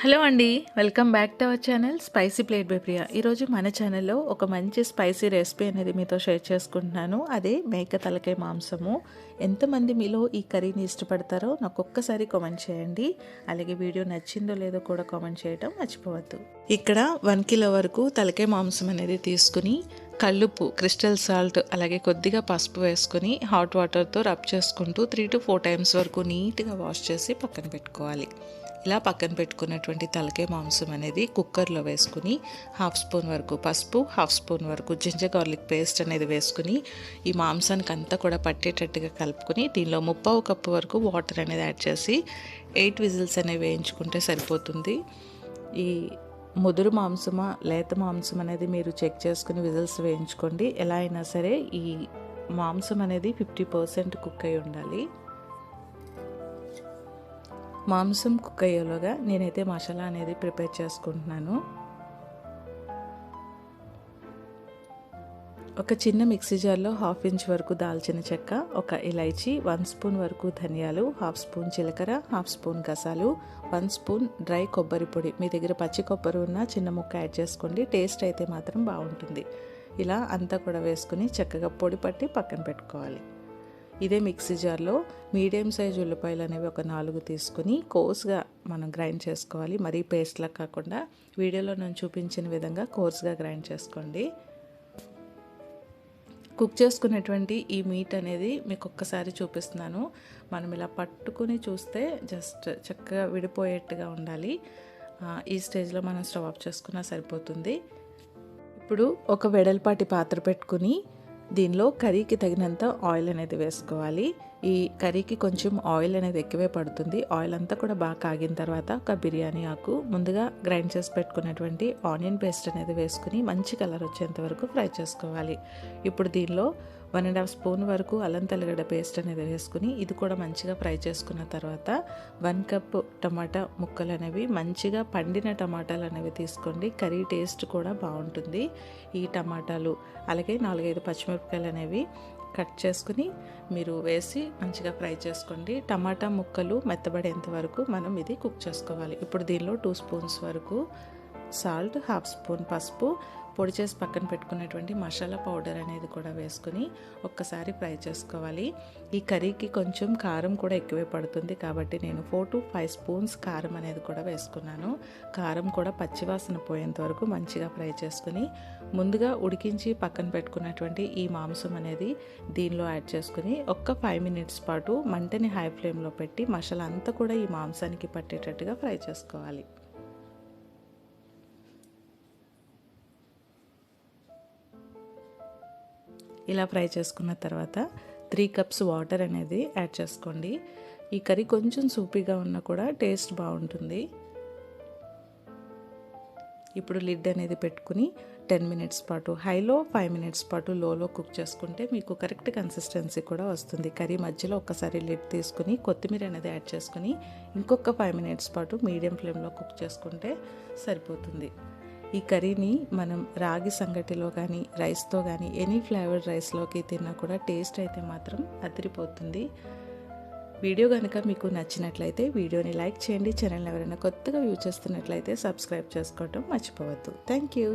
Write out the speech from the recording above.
Hello అండి welcome back to our channel spicy plate by Priya. ఈరోజు మన ఛానల్లో ఒక మంచి స్పైసీ రెసిపీ అనేది మీతో షేర్ చేసుకుంటున్నాను. అదే మేక తలకాయ మాంసము. ఎంతమంది మీలో ఈ కర్రీని ఇష్టపడతారో నాకు ఒక్కసారి కామెంట్ చేయండి. అలాగే వీడియో నచ్చిందో లేదో కూడా కామెంట్ చేయడం మర్చిపోవద్దు. ఇక్కడ వన్ కిలో వరకు తలకాయ మాంసం అనేది తీసుకుని కల్లుప్పు క్రిస్టల్ సాల్ట్ అలాగే కొద్దిగా పసుపు వేసుకుని హాట్ వాటర్తో రబ్ చేసుకుంటూ త్రీ టు ఫోర్ టైమ్స్ వరకు నీట్గా వాష్ చేసి పక్కన పెట్టుకోవాలి. ఇలా పక్కన పెట్టుకున్నటువంటి తలకాయ మాంసం అనేది కుక్కర్లో వేసుకుని హాఫ్ స్పూన్ వరకు పసుపు హాఫ్ స్పూన్ వరకు జింజర్ గార్లిక్ పేస్ట్ అనేది వేసుకుని ఈ మాంసానికి అంతా కూడా పట్టేటట్టుగా కలుపుకొని దీనిలో ముప్పావు కప్పు వరకు వాటర్ అనేది యాడ్ చేసి ఎయిట్ విజిల్స్ అనేవి వేయించుకుంటే సరిపోతుంది. ఈ ముదురు మాంసమా లేత మాంసం అనేది మీరు చెక్ చేసుకుని విజిల్స్ వేయించుకోండి. ఎలా అయినా సరే ఈ మాంసం అనేది ఫిఫ్టీ పర్సెంట్ కుక్ అయి ఉండాలి. మాంసం కుక్ అయ్యేలోగా నేనైతే మసాలా అనేది ప్రిపేర్ చేసుకుంటున్నాను. ఒక చిన్న మిక్సీ జార్లో హాఫ్ ఇంచ్ వరకు దాల్చిన చెక్క ఒక ఇలైచి వన్ స్పూన్ వరకు ధనియాలు హాఫ్ స్పూన్ జీలకర్ర హాఫ్ స్పూన్ గసాలు వన్ స్పూన్ డ్రై కొబ్బరి పొడి. మీ దగ్గర పచ్చి కొబ్బరి ఉన్న చిన్న ముక్క యాడ్ చేసుకోండి టేస్ట్ అయితే మాత్రం బాగుంటుంది. ఇలా అంతా కూడా వేసుకుని చక్కగా పొడి పట్టి పక్కన పెట్టుకోవాలి. ఇదే మిక్సీ జార్లో మీడియం సైజ్ ఉల్లిపాయలు అనేవి ఒక నాలుగు తీసుకుని కోర్స్గా మనం గ్రైండ్ చేసుకోవాలి. మరీ పేస్ట్లా కాకుండా వీడియోలో నేను చూపించిన విధంగా కోర్స్గా గ్రైండ్ చేసుకోండి. కుక్ చేసుకునేటువంటి ఈ మీట్ అనేది మీకు ఒక్కసారి చూపిస్తున్నాను. మనం ఇలా పట్టుకుని చూస్తే జస్ట్ చక్కగా విడిపోయేట్టుగా ఉండాలి. ఈ స్టేజ్లో మనం స్టవ్ ఆఫ్ చేసుకున్నా సరిపోతుంది. ఇప్పుడు ఒక వెడల్పాటి పాత్ర పెట్టుకుని దీనిలో కర్రీకి తగినంత ఆయిల్ అనేది వేసుకోవాలి. ఈ కర్రీకి కొంచెం ఆయిల్ అనేది ఎక్కువే పడుతుంది. ఆయిల్ అంతా కూడా బాగా కాగిన తర్వాత ఒక బిర్యానీ ఆకు ముందుగా గ్రైండ్ చేసి పెట్టుకున్నటువంటి ఆనియన్ పేస్ట్ అనేది వేసుకుని మంచి కలర్ వచ్చేంత వరకు ఫ్రై చేసుకోవాలి. ఇప్పుడు దీనిలో వన్ అండ్ హాఫ్ స్పూన్ వరకు అల్లం తెల్లగడ్డ పేస్ట్ అనేది వేసుకుని ఇది కూడా మంచిగా ఫ్రై చేసుకున్న తర్వాత వన్ కప్ టమాటా ముక్కలు అనేవి మంచిగా పండిన టమాటాలు అనేవి తీసుకోండి. కర్రీ టేస్ట్ కూడా బాగుంటుంది. ఈ టమాటాలు అలాగే నాలుగైదు పచ్చిమిరపకాయలు అనేవి కట్ చేసుకుని మీరు వేసి మంచిగా ఫ్రై చేసుకోండి. టమాటా ముక్కలు మెత్తబడేంత వరకు మనం ఇది కుక్ చేసుకోవాలి. ఇప్పుడు దీనిలో టూ స్పూన్స్ వరకు సాల్ట్ హాఫ్ స్పూన్ పసుపు పొడి చేసి పక్కన పెట్టుకున్నటువంటి మసాలా పౌడర్ అనేది కూడా వేసుకుని ఒక్కసారి ఫ్రై చేసుకోవాలి. ఈ కర్రీకి కొంచెం కారం కూడా ఎక్కువే పడుతుంది కాబట్టి నేను ఫోర్ టు ఫైవ్ స్పూన్స్ కారం అనేది కూడా వేసుకున్నాను. కారం కూడా పచ్చివాసన పోయేంత వరకు మంచిగా ఫ్రై చేసుకుని ముందుగా ఉడికించి పక్కన పెట్టుకున్నటువంటి ఈ మాంసం అనేది దీనిలో యాడ్ చేసుకుని ఒక్క ఫైవ్ మినిట్స్ పాటు మంటని హై ఫ్లేమ్లో పెట్టి మసాలా అంతా కూడా ఈ మాంసానికి పట్టేటట్టుగా ఫ్రై చేసుకోవాలి. ఇలా ఫ్రై చేసుకున్న తర్వాత త్రీ కప్స్ వాటర్ అనేది యాడ్ చేసుకోండి. ఈ కర్రీ కొంచెం సూపీగా ఉన్నా కూడా టేస్ట్ బాగుంటుంది. ఇప్పుడు లిడ్ అనేది పెట్టుకుని టెన్ మినిట్స్ పాటు హైలో ఫైవ్ మినిట్స్ పాటు లోలో కుక్ చేసుకుంటే మీకు కరెక్ట్ కన్సిస్టెన్సీ కూడా వస్తుంది. కర్రీ మధ్యలో ఒక్కసారి లిడ్ తీసుకుని కొత్తిమీర అనేది యాడ్ చేసుకుని ఇంకొక ఫైవ్ మినిట్స్ పాటు మీడియం ఫ్లేమ్లో కుక్ చేసుకుంటే సరిపోతుంది. ఈ కర్రీని మనం రాగి సంగటిలో కానీ రైస్తో కానీ ఎనీ ఫ్లేవర్డ్ రైస్లోకి తిన్నా కూడా టేస్ట్ అయితే మాత్రం అదిరిపోతుంది. వీడియో కనుక మీకు నచ్చినట్లయితే వీడియోని లైక్ చేయండి. ఛానల్ ఎవరైనా కొత్తగా వ్యూ చేస్తున్నట్లయితే సబ్స్క్రైబ్ చేసుకోవడం మర్చిపోవద్దు. Thank you